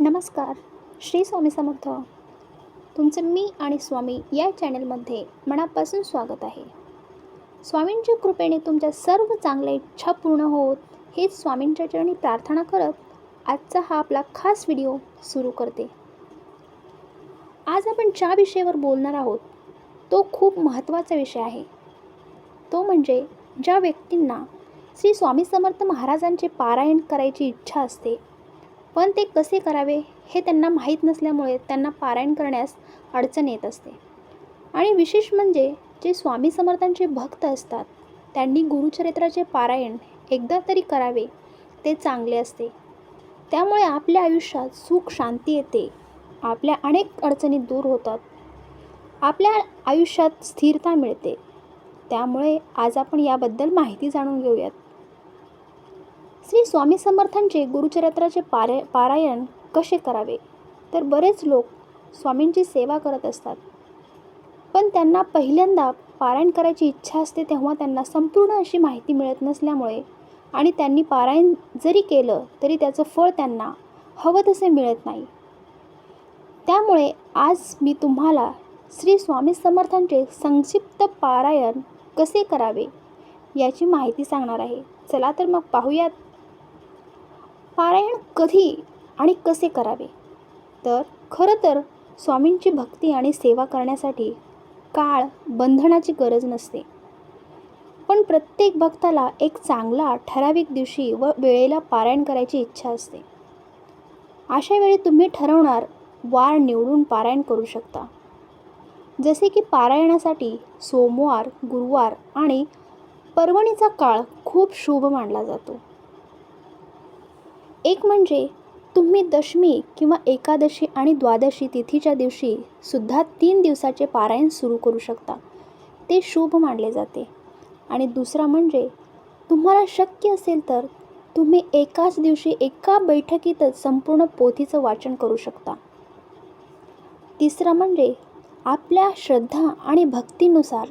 नमस्कार श्री स्वामी समर्थ. तुमचं मी आणि स्वामी या चॅनलमध्ये मनापासून स्वागत आहे. स्वामींच्या कृपेने तुमच्या सर्व चांगल्या इच्छा पूर्ण होत हेच स्वामींच्या चरणी प्रार्थना करत आजचा हा आपला खास व्हिडिओ सुरू करते. आज आपण ज्या विषयावर बोलणार आहोत तो खूप महत्त्वाचा विषय आहे. तो म्हणजे ज्या व्यक्तींना श्री स्वामी समर्थ महाराजांचे पारायण करायची इच्छा असते पण ते कसे करावे हे त्यांना माहीत नसल्यामुळे त्यांना पारायण करण्यास अडचण येत असते. आणि विशेष म्हणजे जे स्वामी समर्थांचे भक्त असतात त्यांनी गुरुचरित्राचे पारायण एकदा तरी करावे ते चांगले असते. त्यामुळे आपल्या आयुष्यात सुख शांती येते. आपल्या अनेक अडचणी दूर होतात. आपल्या आयुष्यात स्थिरता मिळते. त्यामुळे आज आपण याबद्दल माहिती जाणून घेऊयात. श्री स्वामी समर्थांचे गुरुचरित्राचे पारे पारायण कसे करावे? तर बरेच लोक स्वामींची सेवा करत असतात. पण त्यांना पहिल्यांदा पारायण करायची इच्छा असते तेव्हा त्यांना संपूर्ण अशी माहिती मिळत नसल्यामुळे आणि त्यांनी पारायण जरी केलं तरी त्याचं फळ त्यांना हवं तसे मिळत नाही. त्यामुळे आज मी तुम्हाला श्री स्वामी समर्थांचे संक्षिप्त पारायण कसे करावे याची माहिती सांगणार आहे. चला तर मग पाहूयात पारायण कधी आणि कसे करावे? तर खरं तर स्वामींची भक्ती आणि सेवा करण्यासाठी काळ बंधनाची गरज नसते. पण प्रत्येक भक्ताला एक चांगला ठराविक दिवशी व वेळेला पारायण करायची इच्छा असते. अशा वेळी तुम्ही ठरवणार वार निवडून पारायण करू शकता. जसे की पारायणासाठी सोमवार गुरुवार आणि पर्वणीचा काळ खूप शुभ मानला जातो. एक म्हणजे तुम्ही दशमी किंवा एकादशी आणि द्वादशी तिथीच्या दिवशी सुद्धा तीन दिवसाचे पारायण सुरू करू शकता. ते शुभ मानले जाते. आणि दुसरा म्हणजे तुम्हाला शक्य असेल तर तुम्ही एकाच दिवशी एका बैठकीतच संपूर्ण पोथीचं वाचन करू शकता. तिसरा म्हणजे आपल्या श्रद्धा आणि भक्तीनुसार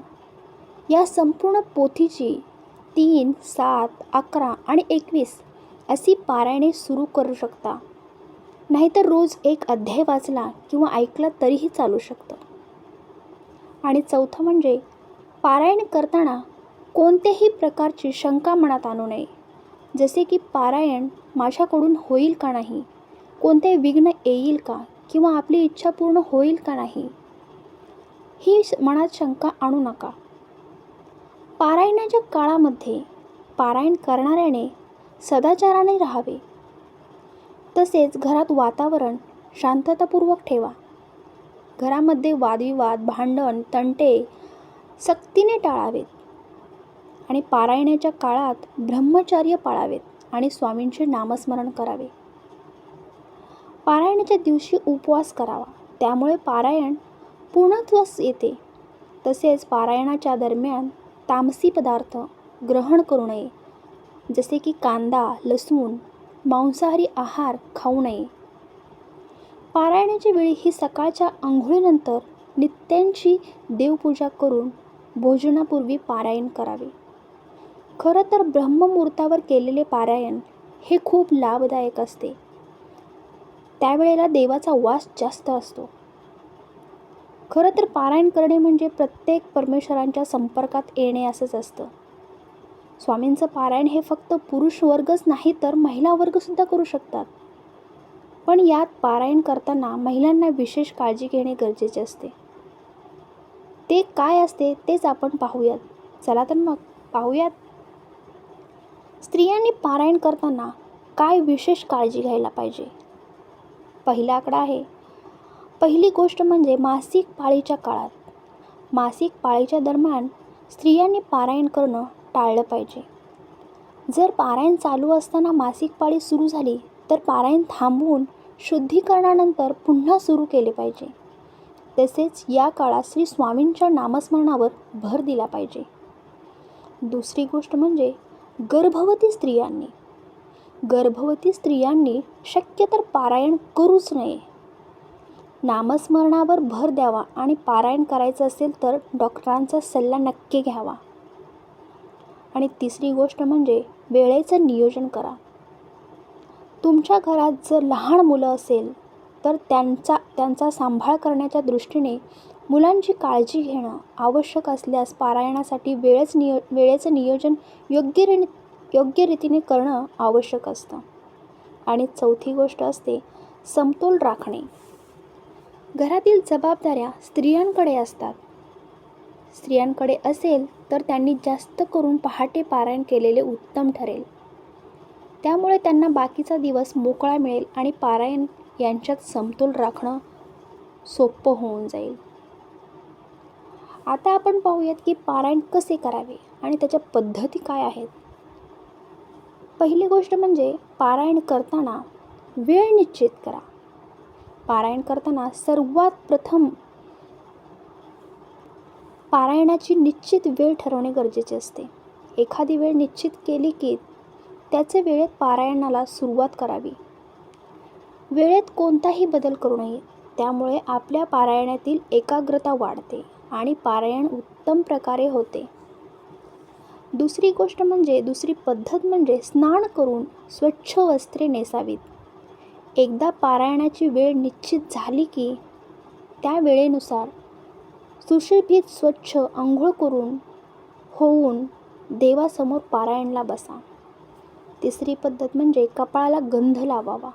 या संपूर्ण पोथीची तीन सात अकरा आणि एकवीस अशी पारायणे सुरू करू शकता. नाहीतर रोज एक अध्याय वाचला किंवा ऐकला तरीही चालू शकतं. आणि चौथं म्हणजे पारायण करताना कोणत्याही प्रकारची शंका मनात आणू नये. जसे की पारायण माझ्याकडून होईल का नाही? कोणते विघ्न येईल का? किंवा आपली इच्छा पूर्ण होईल का नाही? ही मनात शंका आणू नका. पारायणाच्या काळामध्ये पारायण करणाऱ्याने सदाचाराने राहावे. तसेच घरात वातावरण शांततापूर्वक ठेवा. घरामध्ये वादविवाद भांडण तंटे सक्तीने टाळावेत आणि पारायणाच्या काळात ब्रह्मचार्य पाळावेत आणि स्वामींचे नामस्मरण करावे. पारायणाच्या दिवशी उपवास करावा. त्यामुळे पारायण पूर्णत्वस येते. तसेच पारायणाच्या दरम्यान तामसी पदार्थ ग्रहण करू नये. जसे की कांदा लसूण मांसाहारी आहार खाऊ नये. पारायणाच्या वेळी ही सकाळच्या आंघोळीनंतर नित्यांची देवपूजा करून भोजनापूर्वी पारायण करावे. खरं तर ब्रह्ममुहूर्तावर केलेले पारायण हे खूप लाभदायक असते. त्यावेळेला देवाचा वास जास्त असतो. खरं तर पारायण करणे म्हणजे प्रत्येक परमेश्वरांच्या संपर्कात येणे असंच असतं. स्वामींचं पारायण हे फक्त पुरुष वर्गच नाही तर महिला वर्गसुद्धा करू शकतात. पण यात पारायण करताना महिलांना विशेष काळजी घेणे गरजेचे असते. ते काय असते तेच आपण पाहूयात. चला तर मग पाहूयात. स्त्रियांनी पारायण करताना काय विशेष काळजी घ्यायला पाहिजे? पहिला आकडा आहे. पहिली गोष्ट म्हणजे मासिक पाळीच्या काळात. मासिक पाळीच्या दरम्यान स्त्रियांनी पारायण करणं टाळलं पाहिजे. जर पारायण चालू असताना मासिक पाळी सुरू झाली तर पारायण थांबवून शुद्धीकरणानंतर पुन्हा सुरू केले पाहिजे. तसेच या काळात श्री स्वामींच्या नामस्मरणावर भर दिला पाहिजे. दुसरी गोष्ट म्हणजे गर्भवती स्त्रियांनी. गर्भवती स्त्रियांनी शक्य तर पारायण करूच नये. नामस्मरणावर भर द्यावा आणि पारायण करायचं असेल तर डॉक्टरांचा सल्ला नक्की घ्यावा. आणि तिसरी गोष्ट म्हणजे वेळेचं नियोजन करा. तुमच्या घरात जर लहान मुलं असेल तर त्यांचा त्यांचा सांभाळ करण्याच्या दृष्टीने मुलांची काळजी घेणं आवश्यक असल्यास पारायणासाठी वेळेच नियो वेळेचं नियोजन योग्य रि योग्य रीतीने करणं आवश्यक असतं. आणि चौथी गोष्ट असते समतोल राखणे. घरातील जबाबदाऱ्या स्त्रियांकडे असतात. स्त्रियांकडे असेल तर त्यांनी जास्त करून पहाटे पारायण केलेले उत्तम ठरेल. त्यामुळे त्यांना बाकीचा दिवस मोकळा मिळेल आणि पारायण यांच्यात समतोल राखणं सोपं होऊन जाईल. आता आपण पाहूयात की पारायण कसे करावे आणि त्याच्या पद्धती काय आहेत. पहिली गोष्ट म्हणजे पारायण करताना वेळ निश्चित करा. पारायण करताना सर्वात प्रथम पारायणाची निश्चित वेळ ठरवणे गरजेचे असते. एखादी वेळ निश्चित केली की त्याचे वेळेत पारायणाला सुरुवात करावी. वेळेत कोणताही बदल करू नये त्यामुळे आपल्या पारायणातील एकाग्रता वाढते आणि पारायण उत्तम प्रकारे होते. दुसरी गोष्ट म्हणजे दुसरी पद्धत म्हणजे स्नान करून स्वच्छ वस्त्रे नेसावीत. एकदा पारायणाची वेळ निश्चित झाली की त्या वेळेनुसार सुशोभित स्वच्छ आंघोळ करून होऊन देवासमोर पारायणला बसा. तिसरी पद्धत म्हणजे कपाळाला गंध लावावा.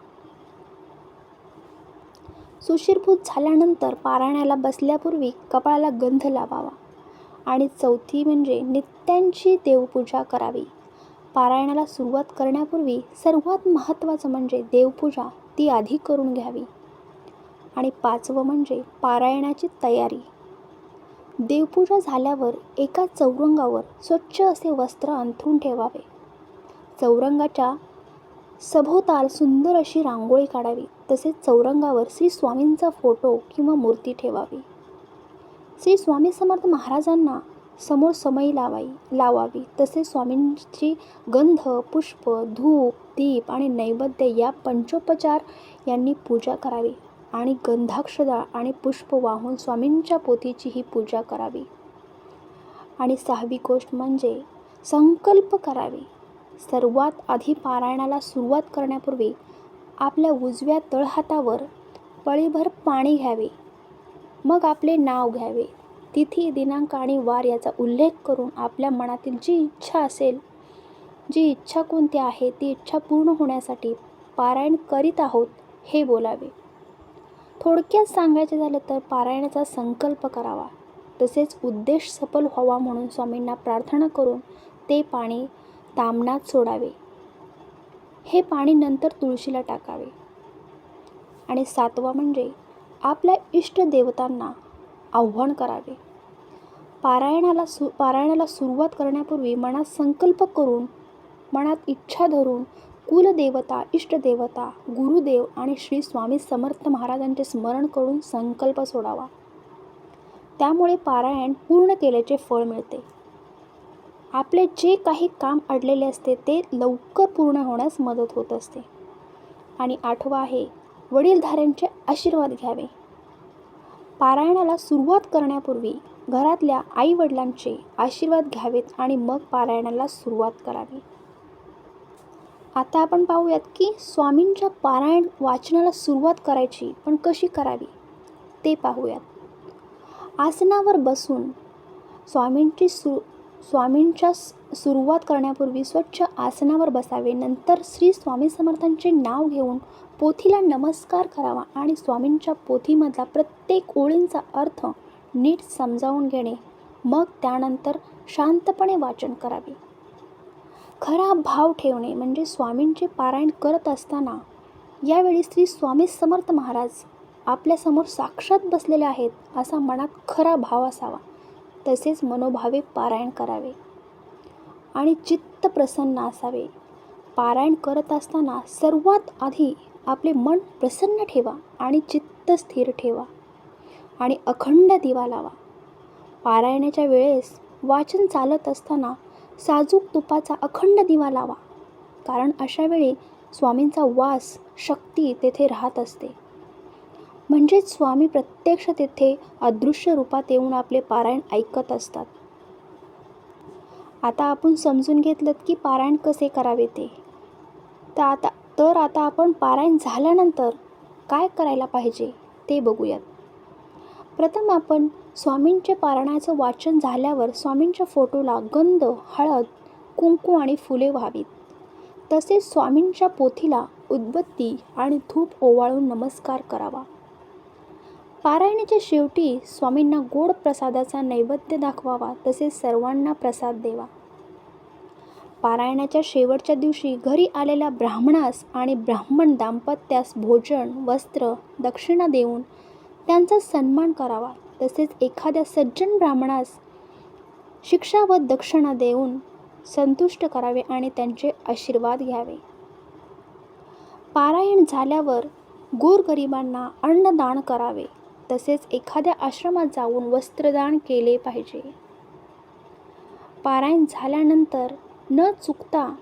सुशीरभूत झाल्यानंतर पारायणाला बसल्यापूर्वी कपाळाला गंध लावावा. आणि चौथी म्हणजे नित्यांची देवपूजा करावी. पारायणाला सुरुवात करण्यापूर्वी सर्वात महत्त्वाचं म्हणजे देवपूजा ती आधी करून घ्यावी. आणि पाचवं म्हणजे पारायणाची तयारी. देवपूजा झाल्यावर एका चौरंगावर स्वच्छ असे वस्त्र अंथरून ठेवावे. चौरंगाच्या सभोवताल सुंदर अशी रांगोळी काढावी. तसेच चौरंगावर श्री स्वामींचा फोटो किंवा मूर्ती ठेवावी. श्री स्वामी समर्थ महाराजांना समोर समयी लावाई लावावी. तसेच स्वामींची गंध पुष्प धूप दीप आणि नैवेद्य या पंचोपचार यांनी पूजा करावी. आणि गंधाक्षदा आणि पुष्प वाहून स्वामींच्या पोथीची ही पूजा करावी. आणि सहावी गोष्ट म्हणजे संकल्प करावे. सर्वात आधी पारायणाला सुरुवात करण्यापूर्वी आपल्या उजव्या तळहातावर पळीभर पाणी घ्यावे. मग आपले नाव घ्यावे. तिथी दिनांक आणि वार याचा उल्लेख करून आपल्या मनातील जी इच्छा असेल जी इच्छा कोणती आहे ती इच्छा पूर्ण होण्यासाठी पारायण करीत आहोत हे बोलावे. थोडक्यात सांगायचे झालं तर पारायणाचा संकल्प करावा. तसेच उद्देश सफल व्हावा म्हणून स्वामींना प्रार्थना करून ते पाणी तामणात सोडावे. हे पाणी नंतर तुळशीला टाकावे. आणि सातवा म्हणजे आपल्या इष्टदेवतांना आव्हान करावे. पारायणाला सु पारायणाला सुरुवात करण्यापूर्वी मनात संकल्प करून मनात इच्छा धरून कुलदेवता इष्टदेवता गुरुदेव आणि श्री स्वामी समर्थ महाराजांचे स्मरण करून संकल्प सोडावा. त्यामुळे पारायण पूर्ण केल्याचे फळ मिळते. आपले जे काही काम अडलेले असते ते लवकर पूर्ण होण्यास मदत होत असते. आणि आठवा आहे वडीलधाऱ्यांचे आशीर्वाद घ्यावे. पारायणाला सुरुवात करण्यापूर्वी घरातल्या आईवडिलांचे आशीर्वाद घ्यावेत आणि मग पारायणाला सुरुवात करावी. आता आपण पाहूयात की स्वामींच्या पारायण वाचनाला सुरुवात करायची पण कशी करावी? ते पाहूयात. आसनावर बसून स्वामींची सु स्वामींच्या सुरुवात करण्यापूर्वी स्वच्छ आसनावर बसावे नंतर श्री स्वामी समर्थांचे नाव घेऊन पोथीला नमस्कार करावा आणि स्वामींच्या पोथीमधला प्रत्येक ओळींचा अर्थ नीट समजावून घेणे मग त्यानंतर शांतपणे वाचन करावे. खरा भाव ठेवणे म्हणजे स्वामींचे पारायण करत असताना यावेळी श्री स्वामी समर्थ महाराज आपल्यासमोर साक्षात बसलेले आहेत असा मनात खरा भाव असावा. तसेच मनोभावे पारायण करावे आणि चित्त प्रसन्न असावे. पारायण करत असताना सर्वात आधी आपले मन प्रसन्न ठेवा आणि चित्त स्थिर ठेवा आणि अखंड दिवा लावा. पारायणाच्या वेळेस वाचन चालत असताना साजूक तुपाचा अखंड दिवा लावा. कारण अशा वेळी स्वामींचा वास शक्ती तेथे राहत असते. म्हणजेच स्वामी प्रत्यक्ष तेथे अदृश्य रूपात येऊन आपले पारायण ऐकत असतात. आता आपण समजून घेतलं की पारायण कसे करावे ते. तर आता तर आता आपण पारायण झाल्यानंतर काय करायला पाहिजे ते बघूयात. प्रथम आपण स्वामींचे पारायणाचं वाचन झाल्यावर स्वामींच्या फोटोला गंध हळद कुंकू आणि फुले व्हावीत. तसेच स्वामींच्या पोथीला उदबत्ती आणि धूप ओवाळून नमस्कार करावा. पारायणाच्या शेवटी स्वामींना गोड प्रसादाचा नैवेद्य दाखवावा तसेच सर्वांना प्रसाद देवा पारायणाच्या शेवटच्या दिवशी घरी आलेल्या ब्राह्मणास आणि ब्राह्मण दाम्पत्यास भोजन वस्त्र दक्षिणा देऊन त्यांचा सन्मान करावा. तसेच एखाद्या सज्जन ब्राह्मणास शिक्षा व दक्षिणा देऊन संतुष्ट करावे आणि त्यांचे आशीर्वाद घ्यावे. पारायण झाल्यावर गोरगरिबांना अन्नदान करावे. तसेच एखाद्या आश्रमात जाऊन वस्त्रदान केले पाहिजे. पारायण झाल्यानंतर न चुकता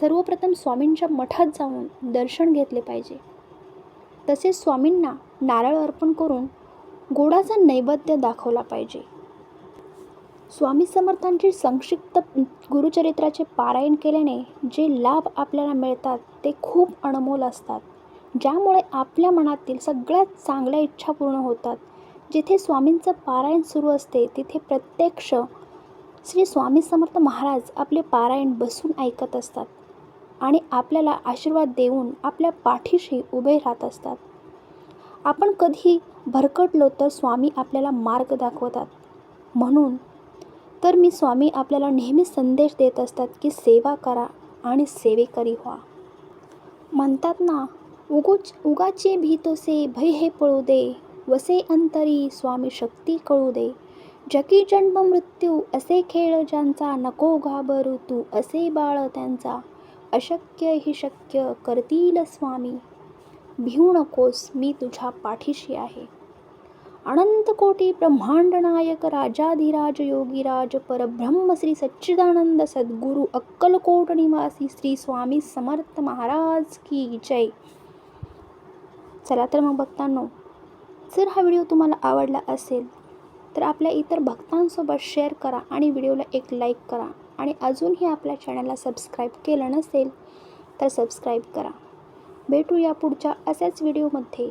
सर्वप्रथम स्वामींच्या मठात जाऊन दर्शन घेतले पाहिजे. तसेच स्वामींना नारळ अर्पण करून गोडाचा नैवेद्य दाखवला पाहिजे. स्वामी समर्थांची संक्षिप्त गुरुचरित्राचे पारायण केल्याने जे लाभ आपल्याला मिळतात ते खूप अनमोल असतात. ज्यामुळे आपल्या मनातील सगळ्यात चांगल्या इच्छा पूर्ण होतात. जिथे स्वामींचं पारायण सुरू असते तिथे प्रत्यक्ष श्री स्वामी समर्थ महाराज आपले पारायण बसून ऐकत असतात आणि आपल्याला आशीर्वाद देऊन आपल्या पाठीशी उभे राहत असतात. आपण कधी भरकटलो तर स्वामी आपल्याला मार्ग दाखवतात. म्हणून तर मी स्वामी आपल्याला नेहमी संदेश देत असतात की सेवा करा आणि सेवेकरी व्हा. म्हणतात ना उगुच उगाचे भीतोसे भय हे पळू दे वसे अंतरी स्वामी शक्ती कळू दे. जकी जन्म मृत्यू असे खेळ ज्यांचा नको घाबरू तू असे बाळ त्यांचा अशक्य ही शक्य करतील स्वामी. भिवू नकोस मी तुझ्या पाठीशी आहे. अनंत कोटी ब्रह्मांड नायक राजाधिराज योगीराज परब्रह्म श्री सच्चिदानंद सद्गुरु अक्कलकोट निवासी श्री स्वामी समर्थ महाराज की जय. चला तर मग भक्तांनो जर हा व्हिडिओ तुम्हाला आवडला असेल तर आपल्या इतर भक्तांसोबत शेअर करा आणि व्हिडिओला एक लाईक करा. आणि अजूनही आपल्या चॅनलला सबस्क्राईब केलं नसेल तर सबस्क्राईब करा. भेटूया पुढच्या अशाच व्हिडिओमध्ये.